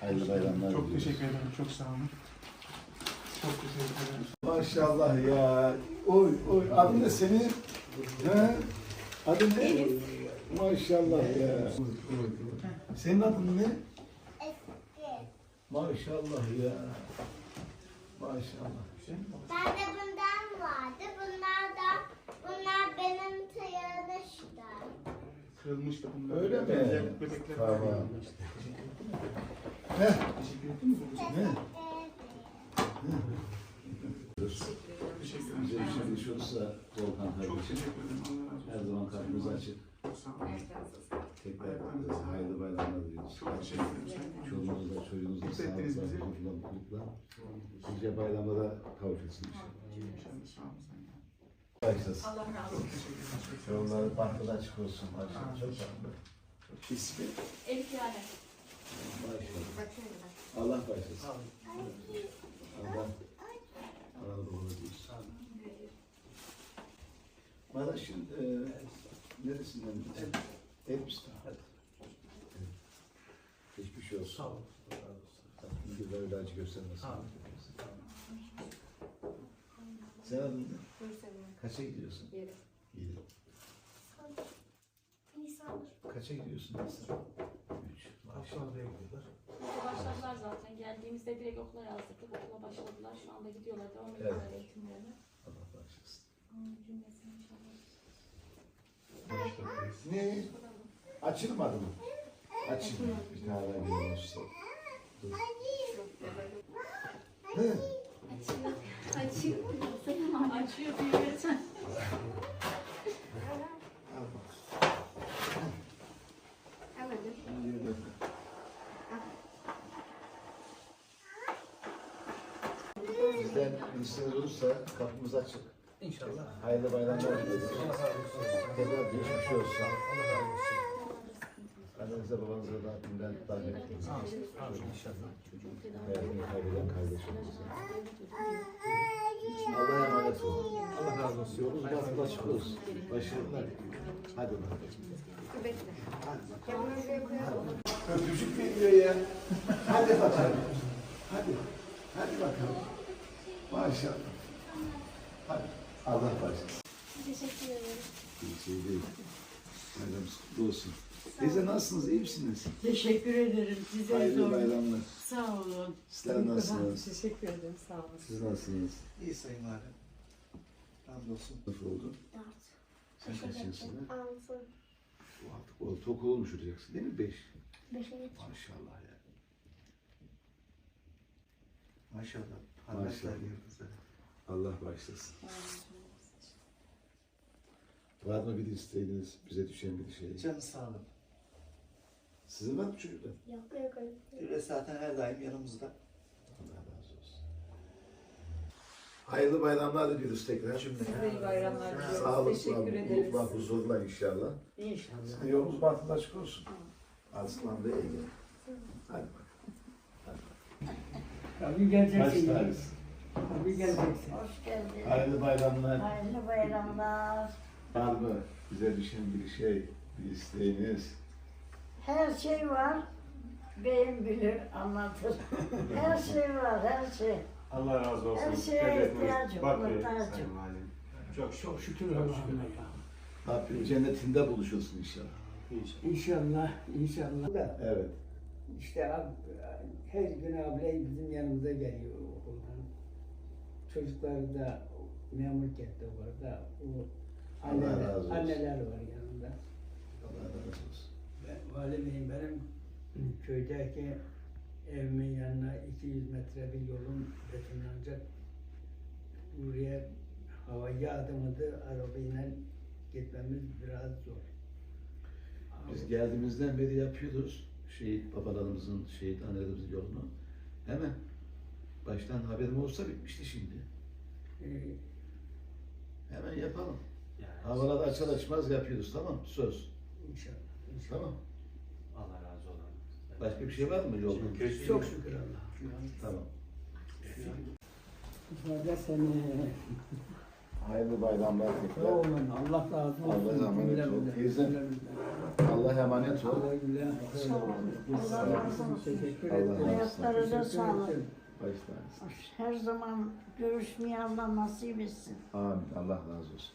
Hayırlı bayramlar Çok diliyoruz. teşekkür ederim. Çok sağ olun. Çok teşekkür ederim. Maşallah ya. Oy oy. Adın ne senin? He? Adın ne? Maşallah ya. Senin adın ne? Maşallah ya. Maşallah. Bende bundan vardı. Bunlar da bunlar benim tayarışlar. Kırılmıştı bunlar. Öyle mi? Bebekler- Bebekler. Tamam. Ne? Teşekkür ettiniz mi? Ne? Teşekkür Bize ederim. bir şey düşürürse Volkan Çok kardeşim. teşekkür ederim. Allah razı Her zaman kapımız açık. Sağ olun. Tekrar hayırlı bayramlar diliyoruz. Çok teşekkür ederim. Çoluğunuzla, çocuğunuzla Mutlu ettiniz sağlıkla, bizi. huzurla, mutlulukla. Nice bayramlara kavuşursun inşallah. İnşallah sağ olun Sayın Valim. Başlasın. Allah razı olsun. Yolları bahtı açık olsun. Maşallah. Çok tatlı. İsmi? Elif Yare. Ben. Allah başlasın. Allah. Allah doğru diyorsun. Maraş'ın e, neresinden? Elbistan. Geçmiş olsun. Sağ olun. Güzel öyle acı göstermesin. Sen adın ne? Bursa'yım. Kaça gidiyorsun? Yeri. İyi. Nisan. Kaça gidiyorsun? Üç. Maşallah. Başladılar zaten. Geldiğimizde direkt okula yazdırdık. Okula başladılar. Şu anda gidiyorlar. Devam Evet. ediyorlar eğitimlerine. Allah. Hmm, Cümlesini inşallah. Ne? Açılmadı mı? Açılmadı. Bir tane daha gelin olsun. Dur. He. Açıyor. Açıyor. Açıyor. Büyüyor. Al bak. Evet. Şimdi bir dakika. İsteğiniz olursa kapımız açık. İnşallah. Hayırlı bayramlar dileriz. Tekrar geçmiş olsun. Annenize babanıza da Rabbimden daha bekliyoruz. İnşallah. Hayatını kaybeden kardeşimize. Allah'a emanet olun. Allah razı olsun. Yolunuz bahtı açık olsun. Başarılar. Hadi bakalım. Bekle. Öpücük veriyor ya. Hadi bakalım. Hadi. Hadi bakalım. Maşallah. Hadi. Allah başlasın. Teşekkür ederim. Bir şey değil. Bayramınız kutlu olsun. Teyze nasılsınız? İyi misiniz? Teşekkür ederim. Size Hayırlı zor. bayramlar. Sağ olun. Sizler nasılsınız? Teşekkür ederim. Sağ olun. Siz nasılsınız? İyi sayın valim. Hamdolsun. Nasıl oldu? Dört. Sen kaç yaşındasın? Altı. Bu artık ortaokul olmuş olacaksın değil mi? Beş. Geç. Maşallah ya. Maşallah. Maşallah. Allah başlasın. Var mı bir isteğiniz, bize düşen bir şey? Canı sağ olun. Sizin var mı çocuklar? Yok yok. Devlet zaten her daim yanımızda. Allah razı olsun. Hayırlı bayramlar diliyoruz tekrar. Size iyi bayramlar diliyoruz. Sağlıkla, Teşekkür ederiz. mutlulukla, huzurla inşallah. İnşallah. Sizin yolunuz bahtınız açık olsun. Aslan ve Ege. Hadi bakalım. Tabii Kaç geleceksin. tanesi? Tabii geleceksin. Hoş geldin. Hayırlı bayramlar. Hayırlı bayramlar. Var mı bize düşen bir şey, bir isteğiniz? Her şey var. Beyim bilir, anlatır. her şey var, her şey. Allah razı olsun. Her şeye Devletimiz ihtiyacım, muhtacım. Sayın Valim. Çok Çok şükür Allah'ına ya. Rabbim cennetinde buluşursun inşallah. İnşallah. İnşallah, inşallah. Evet. İşte ab- her gün abley bizim yanımıza geliyor okuldan. Çocukları da memur etti orada. O anneler, anneler var yanında. Allah razı olsun. Ben, Vali Bey'im benim köydeki evimin yanına 200 metre bir yolun betonlanacak. Buraya havaya adımıdı arabayla gitmemiz biraz zor. Biz geldiğimizden beri yapıyoruz. Şehit babalarımızın, şehit annelerimizin yolunu. Hemen baştan haberim olsa bitmişti şimdi. Ee, Hemen yapalım. Yani Havalar açar açmaz yapıyoruz tamam? Söz. inşallah. inşallah. Tamam. Allah razı olsun. Başka bir şey var mı yolda? Çok şükür Allah'a. Tamam. İfade seni. Hayırlı bayramlar Sağ tekrar. olun. Allah razı olsun. Allah'a emanet ol. Teyze. Allah'a emanet ol. Sağ olun. Allah razı olsun. Teşekkür Allah ederim. razı olsun. Hayatları da Teşekkür sağlık. Başlar. Her zaman görüşmeyi Allah nasip etsin. Amin. Allah razı olsun.